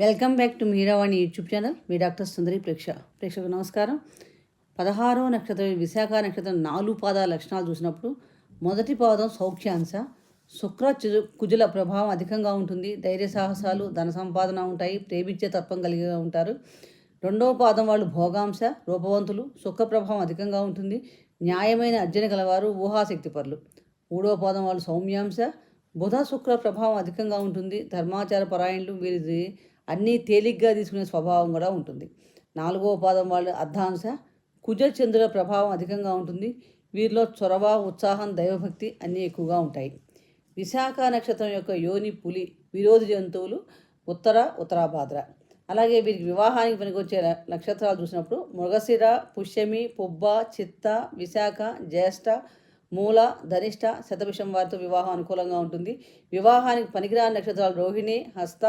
Welcome back to Meeravani YouTube channel. Me doctor Sundari ప్రేక్ష. ప్రేక్షకు నమస్కారం. పదహారో నక్షత్రం విశాఖ నక్షత్రం నాలుగు పాదాల లక్షణాలు చూసినప్పుడు మొదటి పాదం సౌఖ్యాంశ. శుక్ర చు- కుజుల ప్రభావం అధికంగా ఉంటుంది. ధైర్య సాహసాలు ధన సంపాదన ఉంటాయి. ప్రేమించే తత్వం కలిగి ఉంటారు. రెండవ పాదం వాళ్ళు భోగాంశ రూపవంతులు. శుక్ర ప్రభావం అధికంగా ఉంటుంది. న్యాయమైన అర్జన గలవారు ఊహాశక్తి పరులు. మూడవ పాదం వాళ్ళు సౌమ్యాంశ. బుధ శుక్ర ప్రభావం అధికంగా ఉంటుంది. ధర్మాచార పరాయణులు వీరిది అన్నీ తేలిగ్గా తీసుకునే స్వభావం కూడా ఉంటుంది. నాలుగవ పాదం వాళ్ళు అర్ధాంశ కుజ చంద్రుల ప్రభావం అధికంగా ఉంటుంది. వీరిలో చొరవ ఉత్సాహం దైవభక్తి అన్నీ ఎక్కువగా ఉంటాయి. విశాఖ నక్షత్రం యొక్క యోని పులి విరోధి జంతువులు ఉత్తర ఉత్తరాభాద్ర. అలాగే వీరికి వివాహానికి పనికొచ్చే నక్షత్రాలు చూసినప్పుడు మృగశిర పుష్యమి పుబ్బ చిత్త విశాఖ జ్యేష్ఠ మూల ధనిష్ట శతభిషం వారితో వివాహం అనుకూలంగా ఉంటుంది. వివాహానికి పనికిరాని నక్షత్రాలు రోహిణి హస్త